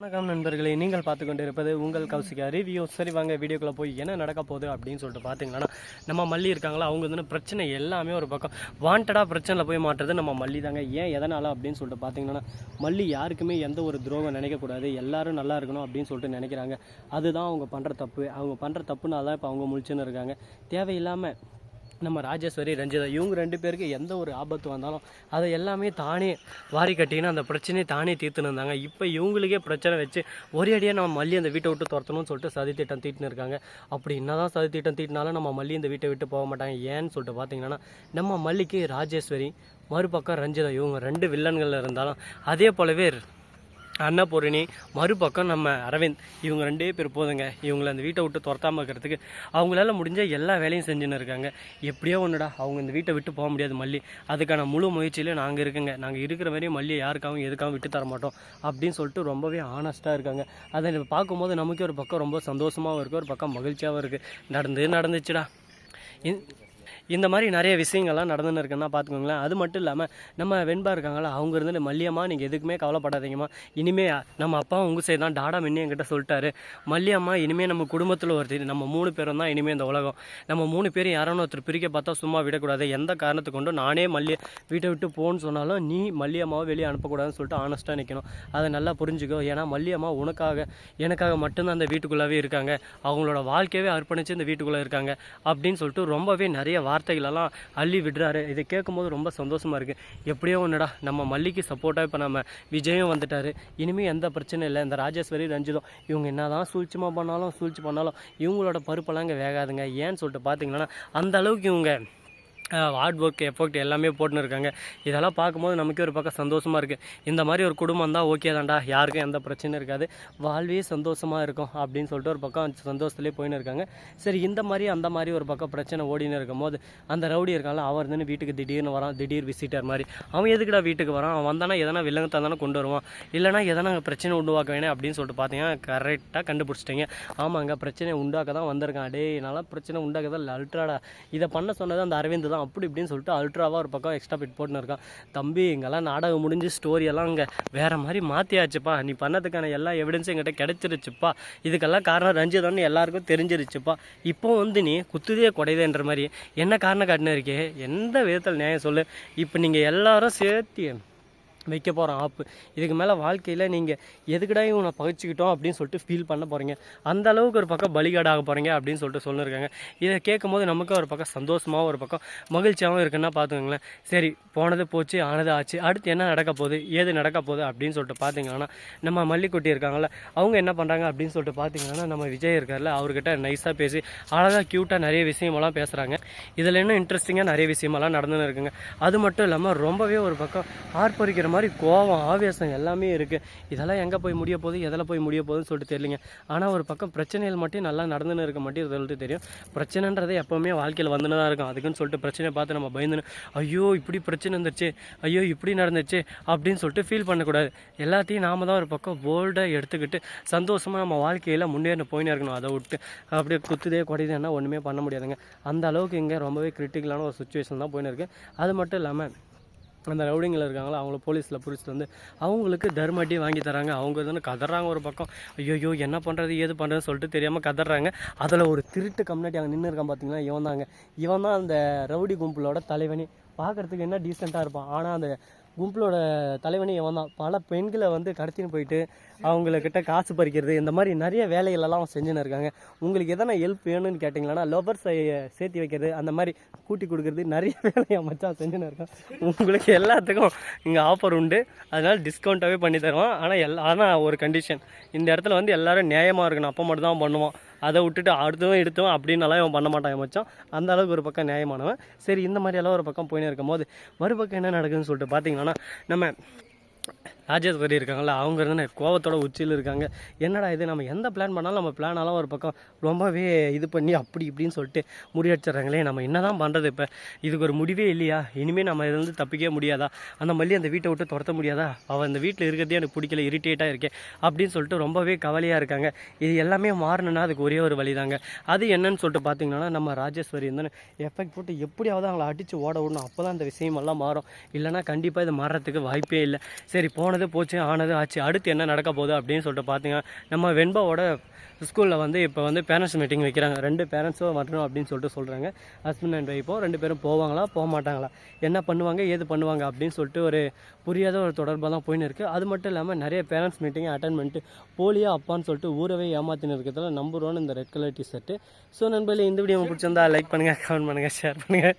வணக்கம் நண்பர்களே நீங்கள் பார்த்து கொண்டு இருப்பது உங்கள் கௌசிகா ரிவ்யூ சரி வாங்க வீடியோக்குள்ளே போய் என்ன நடக்க போகுது அப்படின்னு சொல்லிட்டு பார்த்தீங்கன்னா நம்ம மல்லி இருக்காங்களா அவங்க வந்து பிரச்சனை எல்லாமே ஒரு பக்கம். வாண்டடாக பிரச்சனையில் போய் மாட்டுறது நம்ம மல்லி தாங்க. ஏன் எதனால் அப்படின்னு சொல்லிட்டு பார்த்தீங்கன்னா மல்லி யாருக்குமே எந்த ஒரு துரோகம் நினைக்கக்கூடாது எல்லாரும் நல்லா இருக்கணும் அப்படின்னு சொல்லிட்டு நினைக்கிறாங்க. அதுதான் அவங்க பண்ணுற தப்பு. அவங்க பண்ணுற தப்புனால தான் இப்போ அவங்க முழிச்சுன்னு இருக்காங்க. தேவையில்லாமல் நம்ம ராஜேஸ்வரி ரஞ்சிதா இவங்க ரெண்டு பேருக்கு எந்த ஒரு ஆபத்து வந்தாலும் அதை எல்லாமே தானே வாரி கட்டிங்கன்னா அந்த பிரச்சனையை தானே தீர்த்துன்னு இருந்தாங்க. இப்போ இவங்களுக்கே பிரச்சனை வச்சு ஒரே அடியாக நம்ம மல்லி அந்த வீட்டை விட்டு துரத்தணும்னு சொல்லிட்டு சதி திட்டம் தீட்டுன்னு இருக்காங்க. அப்படி என்னதான் சதி திட்டம் தீட்டினாலும் நம்ம மல்லி இந்த வீட்டை விட்டு போக மாட்டாங்க. ஏன்னு சொல்லிட்டு பார்த்தீங்கன்னா நம்ம மல்லிக்கு ராஜேஸ்வரி மறுபக்கம் ரஞ்சிதா இவங்க ரெண்டு வில்லன்கள் இருந்தாலும் அதே போலவே அன்னபூரணி மறுபக்கம் நம்ம அரவிந்த். இவங்க ரெண்டே பேர் போதுங்க. இவங்களை அந்த வீட்டை விட்டு துரத்தாமல் இருக்கிறதுக்கு அவங்களால முடிஞ்ச எல்லா வேலையும் செஞ்சுன்னு இருக்காங்க. எப்படியோ ஒன்றுடா அவங்க இந்த வீட்டை விட்டு போக முடியாது மல்லி. அதுக்கான முழு முயற்சியிலே நாங்கள் இருக்குங்க. நாங்கள் இருக்கிற வரையும் மல்லியை யாருக்காகவும் எதுக்காகவும் விட்டு தர மாட்டோம். அப்படின்னு சொல்லிட்டு ரொம்பவே ஆனஸ்ட்டாக இருக்காங்க. அதை நம்ம பார்க்கும்போது நமக்கே ஒரு பக்கம் ரொம்ப சந்தோஷமாகவும் இருக்குது ஒரு பக்கம் மகிழ்ச்சியாகவும் இருக்குது நடந்து நடந்துச்சுடா. இந்- இந்த மாதிரி நிறைய விஷயங்கள்லாம் நடந்துன்னு இருக்குன்னா பார்த்துக்கோங்களேன். அது மட்டும் இல்லாமல் நம்ம வெண்பா இருக்காங்களா அவங்க இருந்துட்டு மல்லியம்மா நீங்கள் எதுக்குமே கவலைப்படாதீங்கம்மா. இனிமே நம்ம அப்பா உங்கள் சைடு தான். டாடா மின்னி என்கிட்ட சொல்லிட்டாரு. மல்லியம்மா இனிமேல் நம்ம குடும்பத்தில் ஒருத்தர் நம்ம மூணு பேரும் தான் இனிமேல் இந்த உலகம். நம்ம மூணு பேரும் யாரோ ஒருத்தர் பிரிக்க பார்த்தா சும்மா விடக்கூடாது. எந்த காரணத்தை கொண்டும் நானே மல்லி வீட்டை விட்டு போன்னு சொன்னாலும் நீ மல்லியம்மாவை வெளியே அனுப்பக்கூடாதுன்னு சொல்லிட்டு ஆனஸ்ட்டாக நிற்கணும் அதை நல்லா புரிஞ்சுக்கோ. ஏன்னா மல்லியம்மா உனக்காக எனக்காக மட்டும்தான் அந்த வீட்டுக்குள்ளேவே இருக்காங்க. அவங்களோட வாழ்க்கையவே அர்ப்பணித்து இந்த வீட்டுக்குள்ளே இருக்காங்க. அப்படின்னு சொல்லிட்டு ரொம்பவே நிறைய வார்த்தைகளெல்லாம் அள்ளி விடுறாரு. இதை கேட்கும்போது ரொம்ப சந்தோஷமாக இருக்குது எப்படியோ ஒன்றுடா நம்ம மல்லிக்கு சப்போர்ட்டாக இப்போ நம்ம விஜயும் வந்துட்டார். இனிமேல் எந்த பிரச்சனையும் இல்லை. இந்த ராஜேஸ்வரி ரஞ்சிதம் இவங்க என்னதான் சூழ்ச்சிமா பண்ணாலும் சூழ்ச்சி பண்ணாலும் இவங்களோட பருப்பெல்லாம் இங்கே வேகாதுங்க. ஏன்னு சொல்லிட்டு பார்த்தீங்கன்னா அந்த அளவுக்கு இவங்க ஹார்ட் ஒர்க் எஃபோர்ட் எல்லாமே போட்டுன்னு இருக்காங்க. இதெல்லாம் பார்க்கும்போது நமக்கே ஒரு பக்கம் சந்தோஷமாக இருக்குது இந்த மாதிரி ஒரு குடும்பம் தான் ஓகே தான்டா. யாருக்கும் எந்த பிரச்சனையும் இருக்காது. வாழ்வே சந்தோஷமாக இருக்கும் அப்படின்னு சொல்லிட்டு ஒரு பக்கம் சந்தோஷத்துலேயே போயின்னு இருக்காங்க. சரி இந்த மாதிரி அந்த மாதிரி ஒரு பக்கம் பிரச்சனை ஓடின்னு இருக்கும் போது அந்த ரவுடி இருக்காங்களா அவன் இருந்துன்னு வீட்டுக்கு திடீர்னு வரான் திடீர் விசிட்டர் மாதிரி. அவன் எதுக்குடா வீட்டுக்கு வரான்? அவன் வந்தானா எதனா வில்லங்கத்தை தானே கொண்டு வருவான். இல்லைனா எதனா பிரச்சனை உண்டாக்க வேணும் அப்படின்னு சொல்லிட்டு பார்த்தீங்கன்னா கரெக்டாக கண்டுபிடிச்சிட்டிங்க. ஆமாங்க பிரச்சனை உண்டாக்க தான் வந்திருக்கான். டேய் நல்லா பிரச்சனை உண்டாக்க தான் அல்ட்ராடா. இதை பண்ண சொன்னது அந்த அரவிந்த் தான். அப்படி இப்படின்னு சொல்லிட்டு அல்ட்ராவாக ஒரு பக்கம் எக்ஸ்ட்ரா பிட் போட்டுன்னு இருக்கான். தம்பி இங்கெல்லாம் நாடகம் முடிஞ்சு ஸ்டோரியெல்லாம் இங்கே வேறு மாதிரி மாற்றியாச்சுப்பா நீ பண்ணதுக்கான எல்லா எவிடன்ஸும் எங்கிட்ட கிடைச்சிருச்சுப்பா. இதுக்கெல்லாம் காரணம் ரஞ்சிதான்னு எல்லாருக்கும் தெரிஞ்சிருச்சுப்பா. இப்போ வந்து நீ குத்துதே குடையதேன்ற மாதிரி என்ன காரணம் காட்டினு இருக்கே? எந்த விதத்தில் நியாயம் சொல்லு? இப்போ நீங்கள் எல்லாரும் சேர்த்து வைக்க போகிறோம் ஆப்பு. இதுக்கு மேலே வாழ்க்கையில் நீங்கள் எதுக்கடா இவனை பகிச்சிக்கிட்டோம் அப்படின்னு சொல்லிட்டு ஃபீல் பண்ண போகிறீங்க அந்த அளவுக்கு ஒரு பக்கம் பலிகாடாக போகிறீங்க அப்படின்னு சொல்லிட்டு சொல்லியிருக்காங்க இதை கேட்கும் போது நமக்கு ஒரு பக்கம் சந்தோஷமாகவும் ஒரு பக்கம் மகிழ்ச்சியாகவும் இருக்குன்னா பார்த்துக்கோங்களேன். சரி போனது போச்சு ஆனது ஆச்சு. அடுத்து என்ன நடக்க போகுது ஏது நடக்க போகுது அப்படின்னு சொல்லிட்டு பார்த்தீங்கன்னா நம்ம மல்லிக்குட்டி இருக்காங்கல்ல அவங்க என்ன பண்ணுறாங்க அப்படின்னு சொல்லிட்டு பார்த்தீங்கன்னா நம்ம விஜய் இருக்கார்ல அவர்கிட்ட நைஸாக பேசி அழகாக க்யூட்டாக நிறைய விஷயமெல்லாம் பேசுகிறாங்க இதில் என்ன இன்ட்ரெஸ்டிங்காக நிறைய விஷயமெல்லாம் நடந்துன்னு இருக்குங்க. அது மட்டும் இல்லாமல் ரொம்பவே ஒரு பக்கம் ஆர்ப்பரிக்கிற மாதிரி மாதிரி கோவம் ஆவேசம் எல்லாமே இருக்குது இதெல்லாம் எங்கே போய் முடிய போகுது எதில் போய் முடிய போகுதுன்னு சொல்லிட்டு தெரியலிங்க. ஆனால் ஒரு பக்கம் பிரச்சனைகள் மட்டும் நல்லா நடந்துன்னு இருக்க மட்டும் சொல்லிட்டு தெரியும். பிரச்சனைன்றது எப்போவுமே வாழ்க்கையில் வந்துன்னு தான் இருக்கும். அதுக்குன்னு சொல்லிட்டு பிரச்சனை பார்த்து நம்ம பயந்துன்னு ஐயோ இப்படி பிரச்சனை வந்துருச்சு. ஐயோ இப்படி நடந்துச்சு அப்படின்னு சொல்லிட்டு ஃபீல் பண்ணக்கூடாது. எல்லாத்தையும் நாம தான் ஒரு பக்கம் போல்டாக எடுத்துக்கிட்டு சந்தோஷமாக நம்ம வாழ்க்கையில் முன்னேறின போயினே இருக்கணும். அதை விட்டு அப்படியே குத்துதே குடையுதுன்னா ஒன்றுமே பண்ண முடியாதுங்க. அந்த அளவுக்கு இங்கே ரொம்பவே கிரிட்டிக்கலான ஒரு சுச்சுவேஷன் தான் போயின்னு இருக்குது அது மட்டும் இல்லாமல் அந்த ரவுடிங்கில் இருக்காங்களா அவங்கள போலீஸில் பிடிச்சிட்டு வந்து அவங்களுக்கு தர்மட்டி வாங்கி தராங்க. அவங்க தானே கதறாங்க ஒரு பக்கம். ஐயோ என்ன பண்ணுறது ஏது பண்ணுறதுன்னு சொல்லிட்டு தெரியாமல் கதறாங்க. அதில் ஒரு திருட்டு கம்யூனிட்டி அங்கே நின்று இருக்கான் பார்த்தீங்கன்னா இவன் தாங்க இவன் தான் அந்த ரவுடி கும்பலோட தலைவனி. பார்க்கறதுக்கு என்ன டீசெண்டாக இருப்பான். ஆனால் அந்த கும்பலோட தலைவனே இவன் தான். பல பெண்களை வந்து கடத்தின்னு போயிட்டு அவங்கக்கிட்ட காசு பறிக்கிறது இந்த மாதிரி நிறைய வேலைகளெல்லாம் அவன் செஞ்சுன்னு இருக்காங்க. உங்களுக்கு எதனா ஹெல்ப் வேணும்னு கேட்டிங்களா லவ்வர்ஸை சேர்த்து வைக்கிறது அந்த மாதிரி கூட்டி கொடுக்குறது நிறைய வேலையை மச்சான் செஞ்சுன்னு இருக்கான். உங்களுக்கு எல்லாத்துக்கும் இங்கே ஆஃபர் உண்டு. அதனால் டிஸ்கவுண்ட்டாகவே பண்ணி தருவான். ஆனால் எல்லா ஆனால் ஒரு கண்டிஷன் இந்த இடத்துல வந்து எல்லாரும் நியாயமாக இருக்கணும். அப்போ மட்டும் தான் பண்ணுவான். அதை விட்டுட்டு அடுத்தவன் எடுத்தவன் அப்படின்னாலாம் இவன் பண்ண மாட்டான். மச்சான் அந்த அளவுக்கு ஒரு பக்கம் நியாயமானவன். சரி இந்த மாதிரியெல்லாம் ஒரு பக்கம் போயின்னு இருக்கும்போது மறுபக்கம் என்ன நடக்குதுன்னு சொல்லிட்டு பார்த்தீங்கன்னா நம்ம ராஜேஸ்வரி இருக்காங்களா அவங்க இருந்து கோவத்தோட உச்சியில் இருக்காங்க. என்னடா இது நம்ம எந்த பிளான் பண்ணாலும் நம்ம பிளானாலும் ஒரு பக்கம் ரொம்பவே இது பண்ணி அப்படி இப்படின்னு சொல்லிட்டு முடியடிச்சிடுறாங்களே நம்ம என்ன தான் பண்ணுறது இப்போ? இதுக்கு ஒரு முடிவே இல்லையா? இனிமேல் நம்ம இதுலேருந்து தப்பிக்கவே முடியாதா? அந்த மல்லி அந்த வீட்டை விட்டு துரத்த முடியாதா? அவள் அந்த வீட்டில் இருக்கிறதே எனக்கு பிடிக்கல இரிட்டேட்டாக இருக்கேன் அப்படின்னு சொல்லிட்டு ரொம்பவே கவலையாக இருக்காங்க. இது எல்லாமே மாறணும்னா அதுக்கு ஒரே ஒரு வழி தாங்க அது என்னன்னு சொல்லிட்டு பார்த்தீங்கன்னா நம்ம ராஜேஸ்வரி வந்து எஃபெக்ட் போட்டு எப்படியாவது அவங்கள அடித்து ஓட விடணும். அப்போ தான் அந்த விஷயமெல்லாம் மாறும். இல்லைனா கண்டிப்பாக இது மாறுறதுக்கு வாய்ப்பே இல்லை. சரி போன ஆனது போச்சு ஆனது ஆச்சு. அடுத்து என்ன நடக்க போகுது அப்படின்னு சொல்லிட்டு பார்த்தீங்க நம்ம வெண்பாவோட ஸ்கூலில் வந்து இப்போ வந்து பேரண்ட்ஸ் மீட்டிங் வைக்கிறாங்க. ரெண்டு பேரண்ட்ஸும் வரணும் அப்படின்னு சொல்லிட்டு சொல்கிறாங்க ஹஸ்பண்ட் அண்ட் ஒய்ஃபோ ரெண்டு பேரும் போவாங்களா போக மாட்டாங்களா என்ன பண்ணுவாங்க ஏது பண்ணுவாங்க அப்படின்னு சொல்லிட்டு ஒரு புரியாத ஒரு தொடர்பாக தான் போயின்னு இருக்குது அது மட்டும் இல்லாமல் நிறைய பேரண்ட்ஸ் மீட்டிங்கை அட்டன் பண்ணிட்டு போலியா அப்பான்னு சொல்லிட்டு ஊரவே ஏமாத்தின்னு இருக்கிறதுல நம்பர் ஒன் இந்த red colour T shirt so நண்பர்களே இந்த வீடியோ பிடிச்சிருந்தா லைக் பண்ணுங்கள் கமெண்ட் பண்ணுங்கள் ஷேர் பண்ணுங்கள்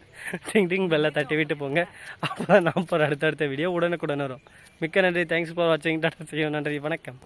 டிங் டிங் பெல்லை தட்டி விட்டு போங்க. அப்போ நான் போகிற அடுத்தடுத்த வீடியோ உடனுக்குடன் வரும். மிக்க நன்றி தேங்க்ஸ் ஃபார் வாட்சிங் டாடா செய்யும் நன்றி. வணக்கம்.